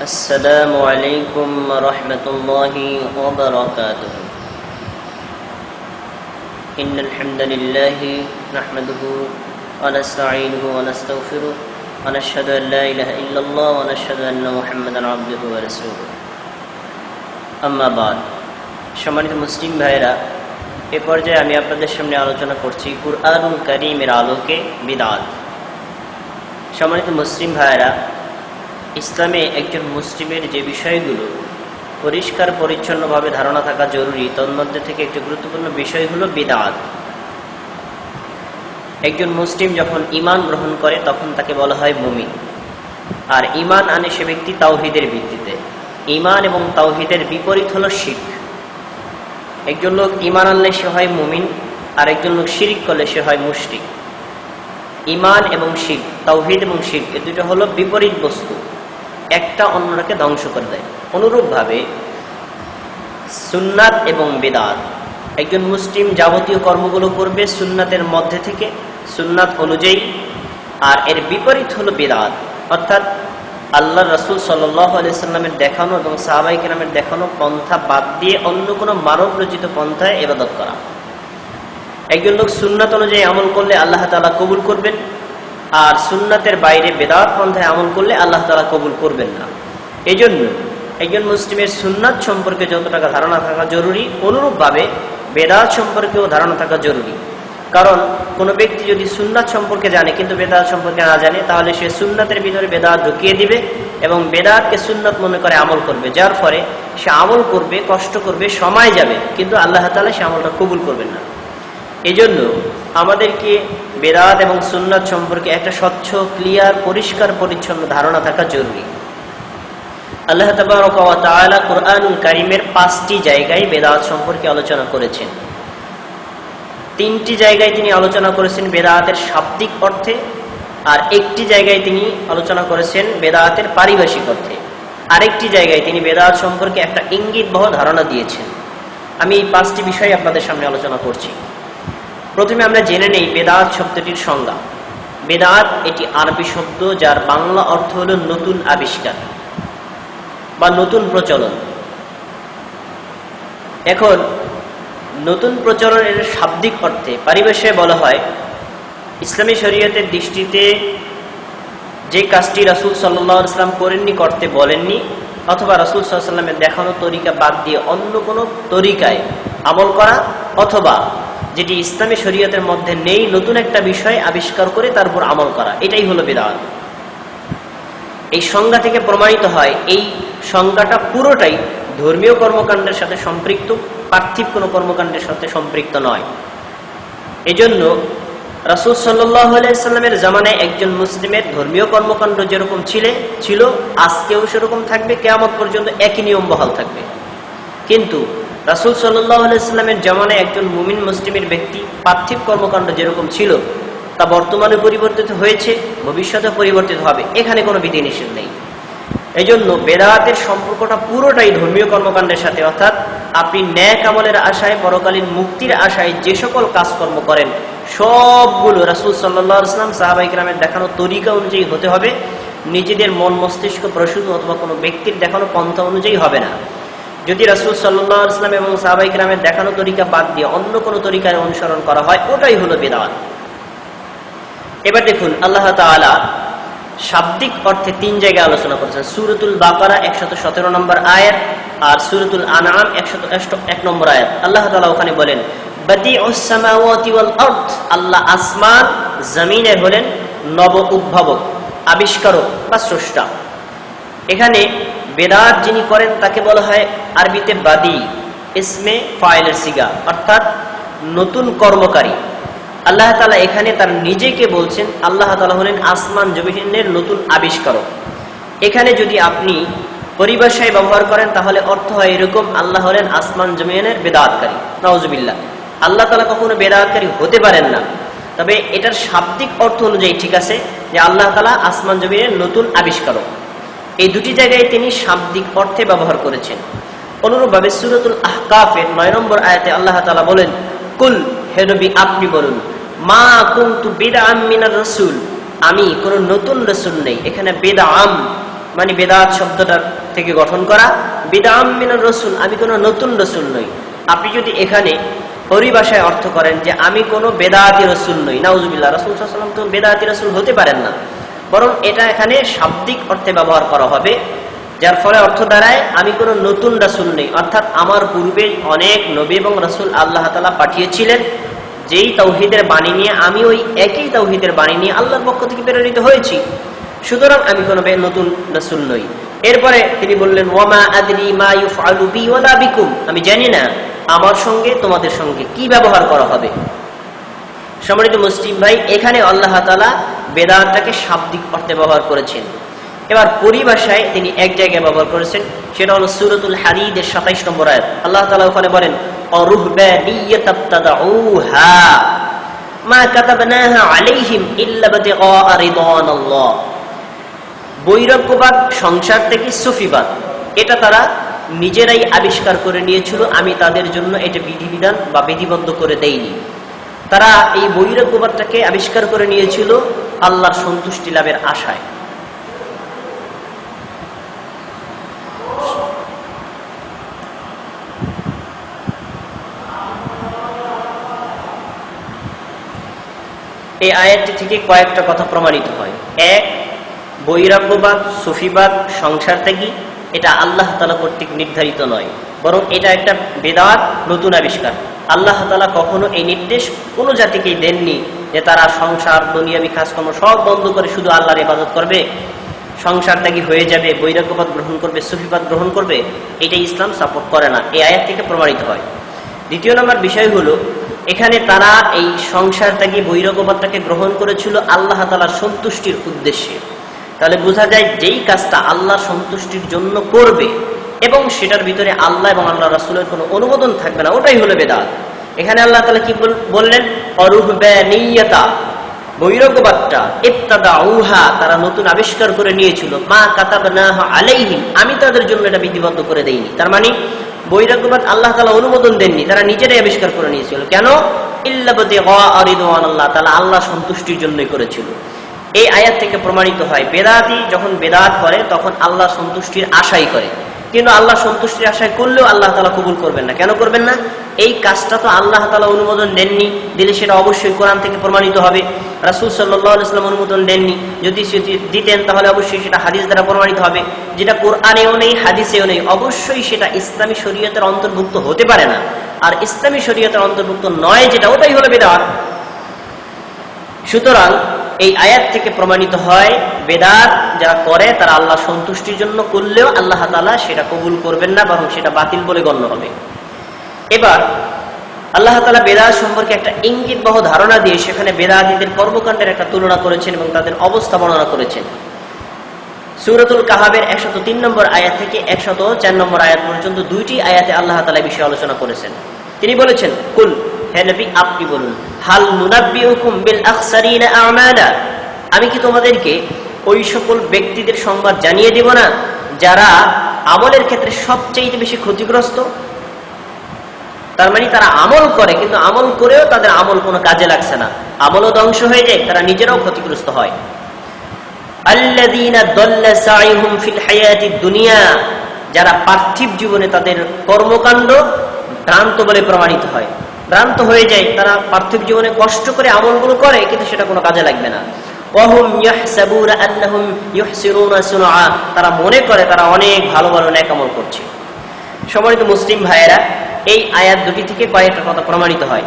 السلام عليكم ورحمة الله وبركاته إن الحمد لله نحمده ونستعينه ونستغفره ونشهد أن لا إله إلا الله ونشهد أن محمدا عبده ورسوله أما بعد সম্মানিত মুসলিম ভাইরা এ পর্যায়ে আমি আপনাদের সামনে আলোচনা করছি কুরআনুল করিমের আলোকে বিদাত সম্মানিত মুসলিম ভাইরা ইসলামে একজন মুসলিমের যে বিষয়গুলো পরিষ্কার পরিচ্ছন্নভাবে ধারণা থাকা জরুরি, তন্মধ্যে থেকে একটি গুরুত্বপূর্ণ বিষয় হলো বিদাত। একজন মুসলিম যখন ইমান গ্রহণ করে, তখন তাকে বলা হয় মুমিন। আর ইমান আনে সে ব্যক্তি তাওহিদের ভিত্তিতে। ইমান এবং তাওহিদের বিপরীত হলো শিখ একজন লোক ইমান আনলে সে হয় মুমিন আর একজন লোক শিরিক করলে সে হয় মুশরিক। ইমান এবং শিখ তাওহিদ এবং শিখ এ দুটো হলো বিপরীত বস্তু। একটা অন্যটাকে ধ্বংস করে দেয়। অনুরূপভাবে সুন্নাত এবং বেদাত। একজন মুসলিম যাবতীয় কর্মগুলো করবে সুন্নাতের মধ্যে থেকে, সুন্নাত অনুযায়ী, আর এর বিপরীত হলো বেদাত। অর্থাৎ আল্লাহ রসুল সাল্লামের দেখানো এবং সাহাবাই কেরামের দেখানো পন্থা বাদ দিয়ে অন্য কোনো মানব রচিত পন্থায় এবাদত করা। একজন লোক সুন্নাত অনুযায়ী আমল করলে আল্লাহ তালা কবুল করবেন আর সুন্নাতের বাইরে বেদাত পন্থায় আমল করলে আল্লাহ তালা কবুল করবেন না। এই জন্য একজন মুসলিমের সুন্নাত সম্পর্কে যত টাকা ধারণা থাকা জরুরি, অনুরূপভাবে বেদাত সম্পর্কেও ধারণা থাকা জরুরি। কারণ কোনো ব্যক্তি যদি সুন্নাত সম্পর্কে জানে কিন্তু বেদাত সম্পর্কে না জানে, তাহলে সে সুন্নাতের ভিতরে বেদাত ঢুকিয়ে দিবে এবং বেদাতকে সুন্নাত মনে করে আমল করবে। যার ফলে সে আমল করবে, কষ্ট করবে, সময় যাবে, কিন্তু আল্লাহ তালা সে আমলটা কবুল করবেন না। এই জন্য আমাদেরকে বেদাত এবং সুন্নাত সম্পর্কে একটা স্বচ্ছ ক্লিয়ার পরিষ্কার, পরিচ্ছন্ন ধারণা থাকা জরুরি। আল্লাহ তালা কোরআন কারিমের পাঁচটি জায়গায় বেদাত সম্পর্কে আলোচনা করেছেন। তিনটি জায়গায় তিনি আলোচনা করেছেন বেদাতের শাব্দিক অর্থে, আর একটি জায়গায় তিনি আলোচনা করেছেন বেদাতের পারিভাষিক অর্থে। আরেকটি জায়গায় তিনি বেদাত সম্পর্কে একটা ইঙ্গিতবহ ধারণা দিয়েছেন। আমি এই পাঁচটি বিষয় আপনাদের সামনে আলোচনা করছি। প্রথমে আমরা জেনে নেই বেদাত শব্দটির সংজ্ঞা। বেদাত এটি আরবি শব্দ যার বাংলা অর্থ হল নতুন আবিষ্কার বা নতুন প্রচলন। এখন, নতুন প্রচলনের শাব্দিক অর্থে পারিবেশে বলা হয়, ইসলামী শরীয়তের দৃষ্টিতে যে কাজটি রাসুল সাল্লাহ ইসলাম করেননি, করতে বলেননি, অথবা রাসুল সাল্লামের দেখানো তরিকা বাদ দিয়ে অন্য কোনো তরিকায় আমল করা, অথবা যেটি ইসলামী শরীয়তের মধ্যে নেই, নতুন একটা বিষয় আবিষ্কার করে তারপর আমল করা। এটাই হলো বেদাত। এই সংজ্ঞা থেকে প্রমাণিত হয়, এই সংজ্ঞাটা পুরোটাই ধর্মীয় কর্মকাণ্ডের সাথে সম্পৃক্ত, পার্থিব কোনো কর্মকাণ্ডের সাথে সম্পৃক্ত নয়। এজন্য রাসুল সাল্লামের জামানায় একজন মুসলিমের ধর্মীয় কর্মকাণ্ড যেরকম ছিলে, ছিল, আজকেও সেরকম থাকবে, কেয়ামত পর্যন্ত একই নিয়ম বহাল থাকবে। কিন্তু রাসুল সাল্লামের জামানায় একজন মুমিন মুসলিমের ব্যক্তি পার্থিব কর্মকাণ্ড যেরকম ছিল, তা বর্তমানে পরিবর্তিত হয়েছে, ভবিষ্যতে পরিবর্তিত হবে। এখানে কোনো বিধিনিষেধ নেই। এই জন্য বেদাতের সম্পর্কটা পুরোটাই ধর্মীয় কর্মকাণ্ডের সাথে, অর্থাৎ আপনি ন্যায় কামলের আশায়, পরকালীন মুক্তির আশায় যে সকল কাজকর্ম করেন, সবগুলো রাসুল সাল্লাম সাহাবাইকরামের দেখানো তরিকা অনুযায়ী হতে হবে। নিজেদের মন মস্তিষ্ক প্রসূত অথবা কোনো ব্যক্তির দেখানো পন্থা অনুযায়ী হবে না। যদি রাসুল সাল্লাহ ইসলাম এবং সাহাবাইকরামের দেখানো তরিকা বাদ দিয়ে অন্য কোনো তরিকায় অনুসরণ করা হয়, ওটাই হলো বেদাত এবার দেখুন, আল্লাহ তালা শাব্দিক অর্থে তিন জায়গায় আলোচনা করেছেন। সুরতুল বাকারা একশত সতেরো নম্বর আয়াত আর সুরতুল আনাম একশত এক নম্বর আয়াত। আল্লাহ তালা ওখানে বলেন আল্লাহ আসমান জমিনের হলেন নব উদ্ভাবক, আবিষ্কারক বা স্রষ্টা। এখানে বেদাত যিনি করেন, তাকে বলা হয় আরবিতে বাদি। ইসমে ফাইলের সিগা, অর্থাৎ নতুন কর্মকারী। আল্লাহ তালা এখানে তার নিজেকে বলছেন, আল্লাহ তালা হলেন আসমান জমিনের নতুন আবিষ্কারক। এখানে যদি আপনি পরিভাষায় ব্যবহার করেন, তাহলে অর্থ হয় এরকম, আল্লাহ হলেন আসমান জমিনের বেদাতকারী। নওয়াজবিল্লা আল্লাহ তালা কখনো বেদাতকারী হতে পারেন না। তবে এটার শাব্দিক অর্থ অনুযায়ী ঠিক আছে যে আল্লাহ তালা আসমান জমিনের নতুন আবিষ্কারক। এই দুটি জায়গায় তিনি শাব্দিক অর্থে ব্যবহার করেছেন। অনুরূপভাবে সুরতুল আহকাফের নয় নম্বর আয়াতে আল্লাহ তালা বলেন, কুল, হে নবী, আপনি বলুন, মা কুন্তু বেদা রসুল? আমি কোন নতুন রসুল নেই। এখানে বেদা আম মানে বেদাত থেকে গঠন করা। মিনার রসুল, আমি কোনো নতুন রসুল নই। আপনি যদি এখানে পরিভাষায় অর্থ করেন যে আমি কোনো বেদাতি রসুল নই। নাউজুবিল্লাহ, রসুল সাল্লাম তো বেদাতি রসুল হতে পারেন না। বরং এটা এখানে শাব্দিক অর্থে ব্যবহার করা হবে, যার ফলে অর্থ দাঁড়ায় আমি কোনো নতুন রাসুল নেই। অর্থাৎ আমার পূর্বে অনেক নবী এবং রাসুল আল্লাহ তালা পাঠিয়েছিলেন, যেই তৌহিদের বাণী নিয়ে আমি ওই একই তৌহিদের বাণী নিয়ে আল্লাহর পক্ষ থেকে প্রেরিত হয়েছি। সুতরাং আমি কোনো নতুন রাসুল নই। এরপরে তিনি বললেন, ওয়ামা আদরি মা ইউফআলু বি ওয়ালা বিকুম। আমি জানি না, আমার সঙ্গে তোমাদের সঙ্গে কি ব্যবহার করা হবে। সম্মানিত মুসলিম ভাই, এখানে আল্লাহ তালা বেদাতটাকে শাব্দিক অর্থে ব্যবহার করেছেন। এবার পরিভাষায় তিনি এক জায়গায় ব্যবহার করেছেন, সেটা হলো সুরতুল হারিদের সাতাইশ নম্বর আয়াত। আল্লাহ তালা ওখানে বলেন বৈরাগ্যবাদ সংসার থেকে সুফিবাদ, এটা তারা নিজেরাই আবিষ্কার করে নিয়েছিল, আমি তাদের জন্য এটা বিধিবিধান বা বিধিবদ্ধ করে দেইনি। তারা এই বৈরাগ্যবাদটাকে আবিষ্কার করে নিয়েছিল আল্লাহর সন্তুষ্টি লাভের আশায়। এই আয়াতটি থেকে কয়েকটা কথা প্রমাণিত হয়। এক বৈরাগ্যবাদ সুফিবাদ, সংসার ত্যাগী, এটা আল্লাহ তালা কর্তৃক নির্ধারিত নয়। বরং এটা একটা বেদাত, নতুন আবিষ্কার। আল্লাহ তালা কখনো এই নির্দেশ কোনো জাতিকেই দেননি যে তারা সংসার দুনিয়াবি কাজকর্ম সব বন্ধ করে শুধু আল্লাহর ইবাদত করবে। সংসার ত্যাগী হয়ে যাবে? বৈরাগ্যবাদ গ্রহণ করবে? সুফিবাদ গ্রহণ করবে? এটা ইসলাম সাপোর্ট করে না। এই আয়াত থেকে প্রমাণিত হয়। দ্বিতীয় নম্বর বিষয় হলো, এখানে তারা এই সংসার ত্যাগী বৈরাগ্যবাদটাকে গ্রহণ করেছিল আল্লাহ তালার সন্তুষ্টির উদ্দেশ্যে। তাহলে বোঝা যায় যেই কাজটা আল্লাহ সন্তুষ্টির জন্য করবে এবং সেটার ভিতরে আল্লাহ এবং আল্লাহ রাসুলের কোনো অনুমোদন থাকবে না, ওটাই হলো বেদাত। এখানে আল্লাহ তালা কি বল- বললেন? অরুহবানিয়তা বৈরাগ্যবাদটা ইত্তাদা উহা তারা নতুন আবিষ্কার করে নিয়েছিল। মা কাতাব আলাইহিম আমি তাদের জন্য এটা বিধিবদ্ধ করে দেইনি। তার মানে বৈরাগ্যবাদ আল্লাহ তালা অনুমোদন দেননি, তারা নিজেরাই আবিষ্কার করে নিয়েছিল। কেন? ইল্লাবতি আল্লাহ তালা আল্লাহ সন্তুষ্টির জন্যই করেছিল। এই আয়াত থেকে প্রমাণিত হয়, বেদাতি যখন বেদাত করে, তখন আল্লাহ সন্তুষ্টির আশাই করে। কিন্তু আল্লাহ সন্তুষ্টির আশায় করলেও আল্লাহ তালা কবুল করবেন না। কেন করবেন না? এই কাজটা তো আল্লাহ তালা অনুমোদন দেননি। দিলে সেটা অবশ্যই কোরআন থেকে প্রমাণিত হবে। রাসুল সাল্লাম অনুমোদন দেননি। যদি দিতেন, তাহলে অবশ্যই সেটা হাদিস দ্বারা প্রমাণিত হবে। যেটা কোরআনেও নেই, হাদিসেও নেই, অবশ্যই সেটা ইসলামী শরীয়তের অন্তর্ভুক্ত হতে পারে না। আর ইসলামী শরীয়তের অন্তর্ভুক্ত নয়, যেটা ওটাই হলো বেদাত। সুতরাং এই আয়াত থেকে প্রমাণিত হয়, বেদাত যারা করে, তারা আল্লাহ সন্তুষ্টির জন্য করলেও আল্লাহ তালা সেটা কবুল করবেন না বরং সেটা বাতিল বলে গণ্য হবে। এবার, আল্লাহ তালা বেদাত সম্পর্কে একটা ইঙ্গিত বহ ধারণা দিয়ে সেখানে বেদাতিদের কর্মকাণ্ডের একটা তুলনা করেছেন এবং তাদের অবস্থা বর্ণনা করেছেন। সুরতুল কাহাবের একশত তিন নম্বর আয়াত থেকে একশত চার নম্বর আয়াত পর্যন্ত দুইটি আয়াতে আল্লাহ তালা বিষয়ে আলোচনা করেছেন। তিনি বলেছেন, কুল আপনি বলুন, হাল নুনাব্বিউকুম আমি কি তোমাদেরকে ওই সকল ব্যক্তিদের সংবাদ জানিয়ে দেব না, যারা আমলের ক্ষেত্রে সবচেয়ে বেশি ক্ষতিগ্রস্ত? তার মানে তারা আমল করে, কিন্তু আমল করেও তাদের আমল কোনো কাজে লাগছে না। আমলও ধ্বংস হয়ে যায়, তারা নিজেরাও ক্ষতিগ্রস্ত হয়। যারা পার্থিব জীবনে তাদের কর্মকাণ্ড ভ্রান্ত বলে প্রমাণিত হয়। ভ্রান্ত হয়ে যায়, তারা পার্থিব জীবনে কষ্ট করে আমলগুলো করে, কিন্তু সেটা কোনো কাজে লাগবে না। তারা মনে করে তারা অনেক ভালো ভালো নেক আমল করছে। সম্মানিত মুসলিম ভাইয়েরা, এই আয়াত দুটি থেকে কয়েকটা কথা প্রমাণিত হয়।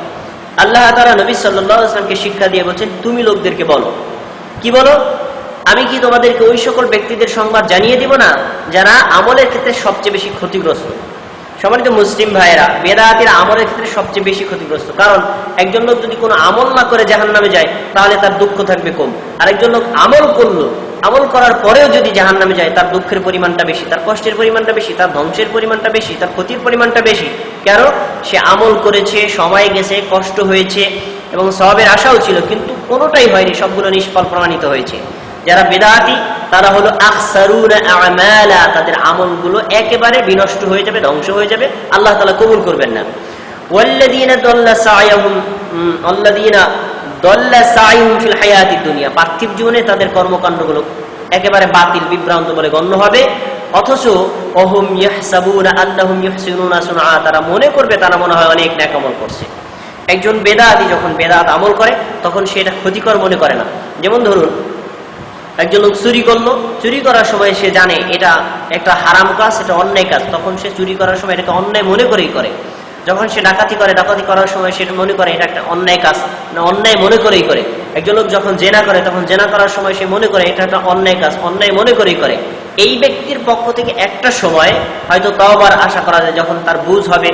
আল্লাহ তাআলা নবী ওয়াসাল্লামকে শিক্ষা দিয়ে বলছেন, তুমি লোকদেরকে বলো। কি বলো? আমি কি তোমাদেরকে ওই সকল ব্যক্তিদের সংবাদ জানিয়ে দিব না, যারা আমলের ক্ষেত্রে সবচেয়ে বেশি ক্ষতিগ্রস্ত? সম্মানিত মুসলিম ভাইয়েরা বেদাতিরা আমলের ক্ষেত্রে সবচেয়ে বেশি ক্ষতিগ্রস্ত। কারণ, একজন লোক যদি কোনো আমল না করে জাহান নামে যায়, তাহলে তার দুঃখ থাকবে কম। আর একজন লোক আমল করল, আমল করার পরেও যদি জাহান নামে যায়, তার দুঃখের পরিমাণটা বেশি, তার কষ্টের পরিমাণটা বেশি, তার ধ্বংসের পরিমাণটা বেশি, তার ক্ষতির পরিমাণটা বেশি। কেন? সে আমল করেছে, সময় গেছে, কষ্ট হয়েছে এবং সবের আশাও ছিল, কিন্তু কোনোটাই হয়নি, সবগুলো নিষ্ফল প্রমাণিত হয়েছে। যারা বেদাতি, তারা হলো আমালা, তাদের আমলগুলো একেবারে বিনষ্ট হয়ে যাবে, ধ্বংস হয়ে যাবে, আল্লাহ তালা কবুল করবেন না। পার্থিব জীবনে তাদের একেবারে বাতিল, বিভ্রান্ত বলে গণ্য হবে। অথচ তারা মনে করবে তারা মনে হয় অনেক ন্যাক আমল করছে। একজন বেদাতি যখন বেদাত আমল করে, তখন সে এটা ক্ষতিকর মনে করে না। যেমন ধরুন একজন লোক চুরি করল। চুরি করার সময় সে জানে এটা একটা হারাম কাজ, এটা অন্যায় কাজ। তখন সে চুরি করার সময় এটাকে অন্যায় মনে করেই করে। যখন সে ডাকাতি করে, ডাকাতি করার সময় সে মনে করে, এটা একটা অন্যায় কাজ, না, অন্যায় মনে করেই করে। একজন লোক যখন জেনা করে, তখন জেনা করার সময় সে মনে করে, এটা একটা অন্যায় কাজ, অন্যায় মনে করেই করে। এই ব্যক্তির পক্ষ থেকে একটা সময় হয়তো তওবার আশা করা যায়, যখন তার বুঝ হবে,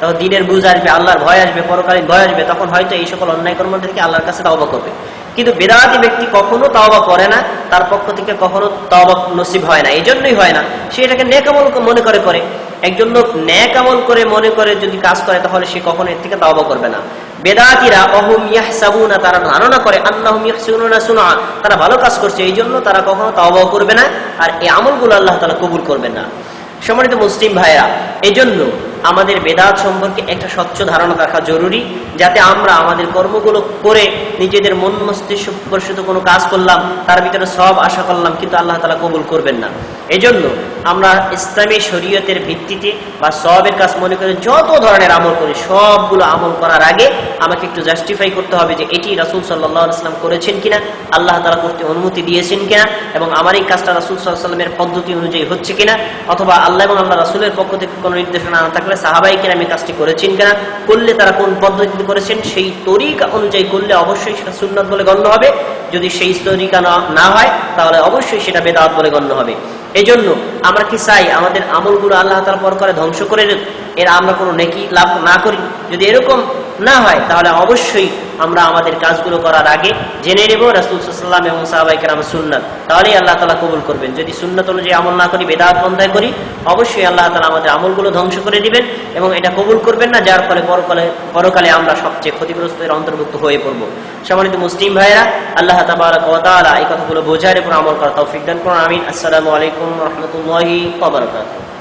তখন দিনের বুঝ আসবে, আল্লাহর ভয় আসবে, পরকালীন ভয় আসবে, তখন হয়তো এই সকল অন্যায় কর্ম থেকে আল্লাহর কাছে তাওবা করবে। কিন্তু বেদাতি ব্যক্তি কখনো তাওবা করে না, তার পক্ষ থেকে কখনো তাওবা নসিব হয় না এই জন্যই হয় না। সে এটাকে নেকামল মনে করে করে। একজন লোক ন্যাকামল করে মনে করে যদি কাজ করে, তাহলে সে কখনো এর থেকে তাওবা করবে না। বেদাতিরা অহুম ইয়াহসাবুনা, তারা ধারণা করে, আন্নাহুম ইয়াহসিনুনা সুনআ, তারা ভালো কাজ করছে এই জন্য তারা কখনো তাওবাও করবে না, আর এই আমলগুলো আল্লাহ তাআলা কবুল করবেন না। সম্মানিত মুসলিম ভাইরা এই জন্য আমাদের বেদাত সম্পর্কে একটা স্বচ্ছ ধারণা রাখা জরুরি, যাতে আমরা আমাদের কর্মগুলো করে নিজেদের মন মস্তিষ্ক প্রসূত কোনো কাজ করলাম, তার ভিতরে সব আশা করলাম, কিন্তু আল্লাহ তালা কবুল করবেন না। এই জন্য আমরা ইসলামী শরীয়তের ভিত্তিতে বা সবের কাজ মনে করে যত ধরনের আমল করি, সবগুলো আমল করার আগে আমাকে একটু জাস্টিফাই করতে হবে যে এটি রাসুল সাল্লাহ ইসলাম করেছেন কিনা, আল্লাহ তালা করতে অনুমতি দিয়েছেন কিনা, এবং আমার এই কাজটা রাসুল সাল্লামের পদ্ধতি অনুযায়ী হচ্ছে কিনা, অথবা আল্লাহ এবং আল্লাহ রাসুলের পক্ষ থেকে কোনো নির্দেশনা না থাকলে সাহাবাই কিনা আমি কাজটি করেছেন কিনা, করলে তারা কোন পদ্ধতিতে করেছেন, সেই তরিকা অনুযায়ী করলে অবশ্যই সেটা সুন্নত বলে গণ্য হবে। যদি সেই তরিকা না- না হয়, তাহলে অবশ্যই সেটা বেদাত বলে গণ্য হবে। এই জন্য আমরা কি চাই? আমাদের আমলগুলো আল্লাহ তালা পর করে ধ্বংস করে এর আমরা কোনো নেকি লাভ না করি। যদি এরকম না হয়, তাহলে অবশ্যই আমরা আমাদের কাজগুলো করার আগে জেনে নেব রাসুলসাল্লাম এবং সাহাবাইকের আমার সুন্নাত। তাহলেই আল্লাহ তালা কবুল করবেন। যদি সুন্নাত অনুযায়ী আমল না করি, বেদাত বন্ধায় করি, অবশ্যই আল্লাহ তালা আমাদের আমলগুলো ধ্বংস করে দিবেন এবং এটা কবুল করবেন না, যার ফলে পরকালে পরকালে আমরা সবচেয়ে ক্ষতিগ্রস্তের অন্তর্ভুক্ত হয়ে পড়ব। সম্মানিত মুসলিম ভাইরা আল্লাহ তাবারক ওয়া এই কথাগুলো বোঝার এবং আমল করা তৌফিক দান করুন। আমিন। আসসালামু আলাইকুম রহমতুল্লাহি ওয়া বারাকাতুহু।